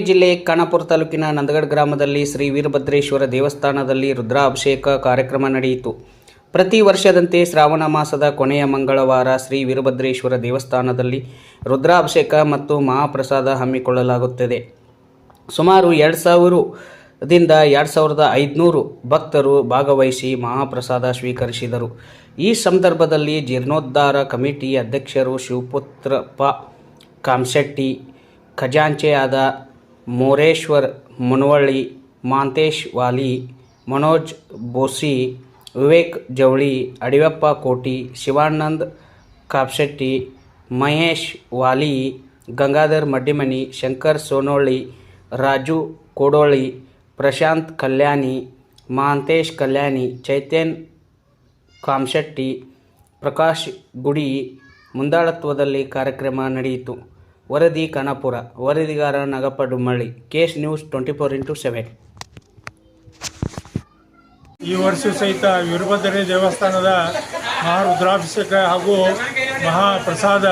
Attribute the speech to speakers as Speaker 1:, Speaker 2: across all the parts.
Speaker 1: ಜಿಲ್ಲೆ ಖಾನಾಪುರ ತಾಲೂಕಿನ ನಂದಗಡ್ ಗ್ರಾಮದಲ್ಲಿ ಶ್ರೀ ವೀರಭದ್ರೇಶ್ವರ ದೇವಸ್ಥಾನದಲ್ಲಿ ರುದ್ರಾಭಿಷೇಕ ಕಾರ್ಯಕ್ರಮ ನಡೆಯಿತು. ಪ್ರತಿ ವರ್ಷದಂತೆ ಶ್ರಾವಣ ಮಾಸದ ಕೊನೆಯ ಮಂಗಳವಾರ ಶ್ರೀ ವೀರಭದ್ರೇಶ್ವರ ದೇವಸ್ಥಾನದಲ್ಲಿ ರುದ್ರಾಭಿಷೇಕ ಮತ್ತು ಮಹಾಪ್ರಸಾದ ಹಮ್ಮಿಕೊಳ್ಳಲಾಗುತ್ತದೆ. ಸುಮಾರು ಎರಡು ಸಾವಿರದಿಂದ ಎರಡು ಸಾವಿರದ ಐದುನೂರು ಭಕ್ತರು ಭಾಗವಹಿಸಿ ಮಹಾಪ್ರಸಾದ ಸ್ವೀಕರಿಸಿದರು. ಈ ಸಂದರ್ಭದಲ್ಲಿ ಜೀರ್ಣೋದ್ಧಾರ ಕಮಿಟಿ ಅಧ್ಯಕ್ಷರು ಶಿವಪುತ್ರಪ್ಪ ಕಾಮಶೆಟ್ಟಿ ಖಜಾಂಚೆಯಾದ ಮೋರೇಶ್ವರ್, ಮುನವಳ್ಳಿ, ಮಾಂತೇಶ್ ವಾಲಿ, ಮನೋಜ್ ಬೋಸಿ ವಿವೇಕ್ ಜವಳಿ, ಅಡಿಯಪ್ಪ ಕೋಟಿ, ಶಿವಾನಂದ್ ಕಾಪ್ಶೆಟ್ಟಿ ಮಹೇಶ್ ವಾಲಿ, ಗಂಗಾಧರ್ ಮಡ್ಡಿಮನಿ, ಶಂಕರ್ ಸೋನೋಳ್ಳಿ ರಾಜು ಕೋಡೋಳಿ, ಪ್ರಶಾಂತ್ ಕಲ್ಯಾಣಿ ಮಹಾಂತೇಶ್ ಕಲ್ಯಾಣಿ, ಚೈತನ್ ಕಾಮಶೆಟ್ಟಿ, ಪ್ರಕಾಶ್ ಗುಡಿ ಮುಂದಾಳತ್ವದಲ್ಲಿ ಕಾರ್ಯಕ್ರಮ ನಡೆಯಿತು. ವರದಿ Khanapur ವರದಿಗಾರ Nagappa Dummalli case news twenty four into seven.
Speaker 2: ಈ ವರ್ಷ ಸಹಿತ ವೀರಭದ್ರ ದೇವಸ್ಥಾನದ ಮಹಾರುದ್ರಾಭಿಷೇಕ ಹಾಗೂ ಮಹಾಪ್ರಸಾದ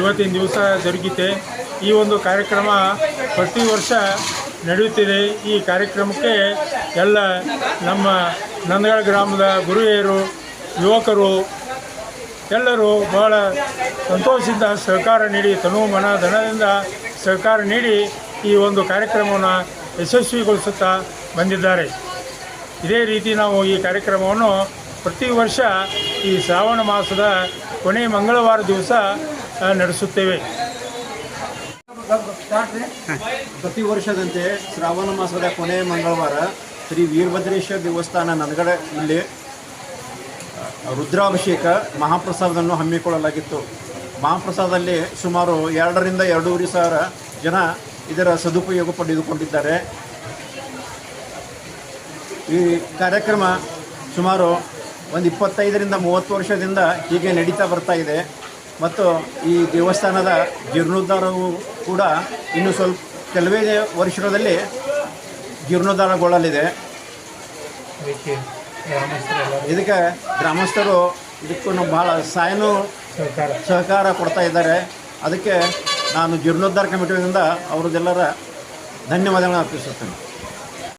Speaker 2: ಇವತ್ತಿನ ದಿವಸ ಜರುಗಿದೆ ಈ ಒಂದು ಕಾರ್ಯಕ್ರಮ ಪ್ರತಿ ವರ್ಷ ನಡೆಯುತ್ತಿದೆ. ಈ ಕಾರ್ಯಕ್ರಮಕ್ಕೆ ಎಲ್ಲ ನಮ್ಮ ನಂದಗಡ ಗ್ರಾಮದ ಗುರುಹಿಯರು ಯುವಕರು ಎಲ್ಲರೂ ಬಹಳ ಸಂತೋಷದಿಂದ ಸಹಕಾರ ನೀಡಿ ತನು ಮನ ಧನದಿಂದ ಸಹಕಾರ ನೀಡಿ ಈ ಒಂದು ಕಾರ್ಯಕ್ರಮವನ್ನು ಯಶಸ್ವಿಗೊಳಿಸುತ್ತಾ ಬಂದಿದ್ದಾರೆ. ಇದೇ ರೀತಿ ನಾವು ಈ ಕಾರ್ಯಕ್ರಮವನ್ನು ಪ್ರತಿ ವರ್ಷ ಈ ಶ್ರಾವಣ ಮಾಸದ ಕೊನೆ ಮಂಗಳವಾರ ದಿವಸ ನಡೆಸುತ್ತೇವೆ.
Speaker 3: ಪ್ರತಿ ವರ್ಷದಂತೆ ಶ್ರಾವಣ ಮಾಸದ ಕೊನೆ ಮಂಗಳವಾರ ಶ್ರೀ ವೀರಭದ್ರೇಶ್ವರ ದೇವಸ್ಥಾನ ನನಗಡೆ ಇಲ್ಲಿ ರುದ್ರಾಭಿಷೇಕ ಮಹಾಪ್ರಸಾದವನ್ನು ಹಮ್ಮಿಕೊಳ್ಳಲಾಗಿತ್ತು. ಮಹಾಪ್ರಸಾದಲ್ಲಿ ಸುಮಾರು ಎರಡರಿಂದ ಎರಡೂವರೆ ಸಾವಿರ ಜನ ಇದರ ಸದುಪಯೋಗ ಪಡೆದುಕೊಂಡಿದ್ದಾರೆ. ಈ ಕಾರ್ಯಕ್ರಮ ಸುಮಾರು ಒಂದು ಇಪ್ಪತ್ತೈದರಿಂದ ಮೂವತ್ತು ವರ್ಷದಿಂದ ಹೀಗೆ ನಡೀತಾ ಬರ್ತಾ ಇದೆ. ಮತ್ತು ಈ ದೇವಸ್ಥಾನದ ಜೀರ್ಣೋದ್ಧಾರವು ಕೂಡ ಇನ್ನು ಸ್ವಲ್ಪ ಕೆಲವೇ ವರ್ಷದಲ್ಲಿ ಜೀರ್ಣೋದ್ಧಾರಗೊಳ್ಳಲಿದೆ. ಇದಕ್ಕೆ ಗ್ರಾಮಸ್ಥರು ಇದಕ್ಕೂ ಭಾಳ ಸಹಾಯನೂ ಸಹಕಾರ ಕೊಡ್ತಾ ಇದ್ದಾರೆ. ಅದಕ್ಕೆ ನಾನು ಜೀರ್ಣೋದ್ಧಾರ ಕಮಿಟಿಯಿಂದ ಅವ್ರದ್ದೆಲ್ಲರ ಧನ್ಯವಾದಗಳನ್ನು ಅರ್ಪಿಸುತ್ತೇನೆ.